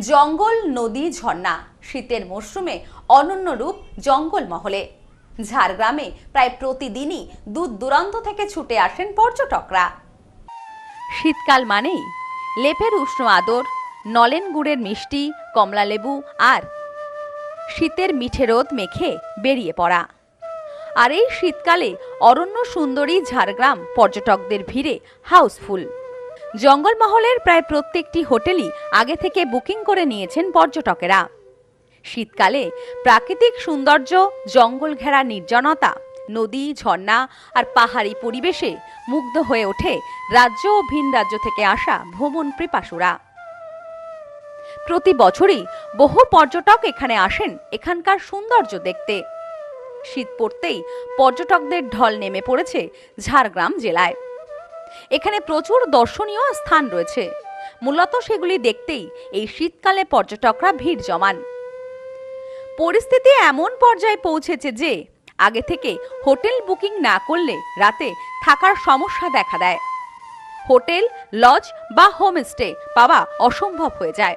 জঙ্গল, নদী, ঝর্ণা। শীতের মরশুমে অনন্য রূপ জঙ্গল মহলে। ঝাড়গ্রামে প্রায় প্রতিদিনই দূর দূরান্ত থেকে ছুটে আসেন পর্যটকরা। শীতকাল মানেই লেপের উষ্ণ আদর, নলেন গুড়ের মিষ্টি কমলালেবু আর শীতের মিঠে রোদ মেখে বেরিয়ে পড়া। আর এই শীতকালে অরণ্য সুন্দরী ঝাড়গ্রাম পর্যটকদের ভিড়ে হাউসফুল। জঙ্গলমহলের প্রায় প্রত্যেকটি হোটেলই আগে থেকে বুকিং করে নিয়েছেন পর্যটকেরা। শীতকালে প্রাকৃতিক সৌন্দর্য, জঙ্গল ঘেরা নির্জনতা, নদী, ঝর্ণা আর পাহাড়ি পরিবেশে মুগ্ধ হয়ে ওঠে রাজ্য ও ভিন রাজ্য থেকে আসা ভ্রমণ পিপাসুরা। প্রতি বছরই বহু পর্যটক এখানে আসেন এখানকার সৌন্দর্য দেখতে। শীত পড়তেই পর্যটকদের ঢল নেমে পড়েছে ঝাড়গ্রাম জেলায়। এখানে প্রচুর দর্শনীয় স্থান রয়েছে। মূলত সেগুলি দেখতেই এই শীতকালে পর্যটকরা ভিড় জমান। পরিস্থিতি এমন পর্যায়ে পৌঁছেছে যে, আগে থেকে হোটেল বুকিং না করলে রাতে থাকার সমস্যা দেখা দেয়। হোটেল, লজ বা হোমস্টে পাওয়া অসম্ভব হয়ে যায়।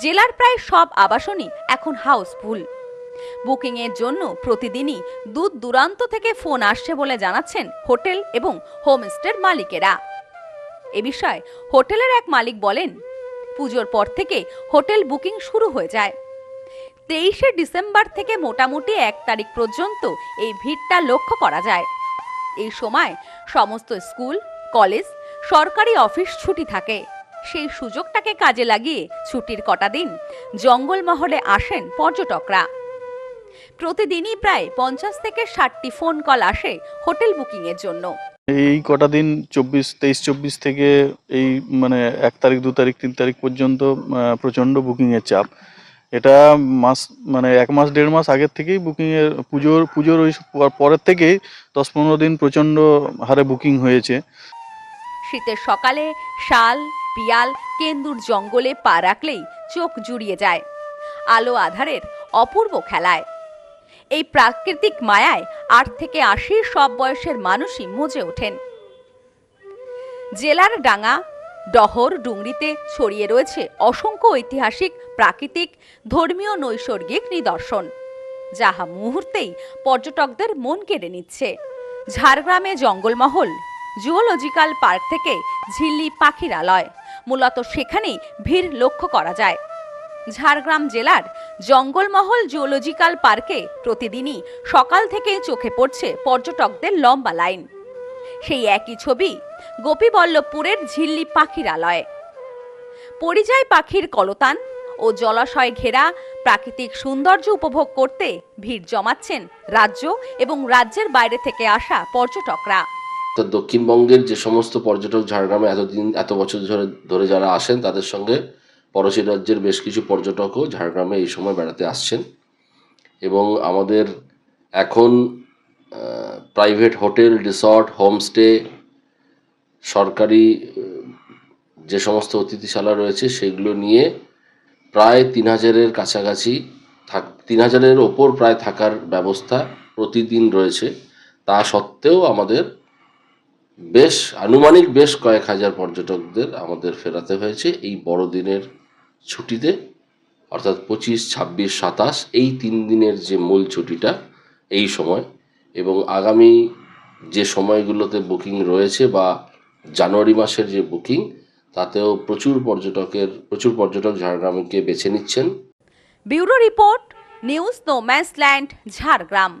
জেলার প্রায় সব আবাসনই এখন হাউসফুল। বুকিংয়ের জন্য প্রতিদিনই দূর দূরান্ত থেকে ফোন আসছে বলে জানাচ্ছেন হোটেল এবং হোমস্টের মালিকেরা। এ বিষয়ে হোটেলের এক মালিক বলেন, পুজোর পর থেকে হোটেল বুকিং শুরু হয়ে যায়। তেইশে ডিসেম্বর থেকে মোটামুটি এক তারিখ পর্যন্ত এই ভিড়টা লক্ষ্য করা যায়। এই সময় সমস্ত স্কুল, কলেজ, সরকারি অফিস ছুটি থাকে। সেই সুযোগটাকে কাজে লাগিয়ে ছুটির কটা দিন জঙ্গলমহলে আসেন পর্যটকরা। প্রতিদিনই প্রায় পঞ্চাশ থেকে ষাটটি ফোন কল আসে হোটেল বুকিংয়ের জন্য। এই কটা দিন চব্বিশ তেইশ চব্বিশ থেকে এই মানে এক তারিখ দু তারিখ তিন তারিখ পর্যন্ত প্রচণ্ড বুকিংয়ের চাপ। এটা মাস মানে এক মাস দেড় মাস আগের থেকেই বুকিংয়ের পুজোর পুজোর ওই পর- পরের থেকেই দশ পনেরো দিন প্রচণ্ড হারে বুকিং হয়েছে। শীতের সকালে শাল পিয়াল কেন্দুর জঙ্গলে পা রাখলেই চোখ জুড়িয়ে যায়। আলো আধারের অপূর্ব খেলায়। এই প্রাকৃতিক মায়ায় আট থেকে আশি সব বয়সের মানুষই মজে ওঠেন। জেলার ডাঙা ডহর, ডুংরিতে ছড়িয়ে রয়েছে অসংখ্য ঐতিহাসিক, প্রাকৃতিক, ধর্মীয় নৈসর্গিক নিদর্শন যাহা মুহূর্তেই পর্যটকদের মন কেড়ে নিচ্ছে। ঝাড়গ্রামে জঙ্গলমহল, জুওলজিক্যাল পার্ক থেকে ঝিল্লি পাখিরালয় মূলত সেখানেই ভিড় লক্ষ্য করা যায়। ঝাড়গ্রাম জেলার জঙ্গলমহল জুওলজিক্যাল পার্কে প্রতিদিনই সকাল থেকে চোখে পড়ছে পর্যটকদের লম্বা লাইন। সেই একই ছবি গোপীবল্লভপুরের ঝিল্লি পাখিরালয় পরিযায়ী পাখির কলতান ও জলাশয় ঘেরা প্রাকৃতিক সৌন্দর্য উপভোগ করতে ভিড় জমাচ্ছেন রাজ্য এবং রাজ্যের বাইরে থেকে আসা পর্যটকরা। তো দক্ষিণবঙ্গের যে সমস্ত পর্যটক ঝাড়গ্রামে এতদিন, এত বছর ধরে ধরে যারা আসেন, তাদের সঙ্গে পড়োশী রাজ্যের বেশ কিছু পর্যটকও ঝাড়গ্রামে এই সময় বেড়াতে আসছেন এবং আমাদের এখন প্রাইভেট হোটেল রিসর্ট হোমস্টে সরকারি যে সমস্ত অতিথিশালা রয়েছে সেগুলো নিয়ে প্রায় তিন হাজারের কাছাকাছি থাক, তিন হাজারের ওপর প্রায় থাকার ব্যবস্থা প্রতিদিন রয়েছে। তা সত্ত্বেও আমাদের বেশ, আনুমানিক বেশ কয়েক হাজার পর্যটকদের আমাদের ফেরাতে হয়েছে। এই বড়দিনের ছুটিতে, অর্থাৎ পঁচিশ, ছাব্বিশ, সাতাশ, এই তিন দিনের যে মূল ছুটিটা, এই সময়। এবং আগামী যে সময়গুলোতে বুকিং রয়েছে বা জানুয়ারি মাসের যে বুকিং, তাতেও প্রচুর পর্যটকের, প্রচুর পর্যটক ঝাড়গ্রামকে বেছে নিচ্ছেন। Bureau report, news no man's land Jhargram.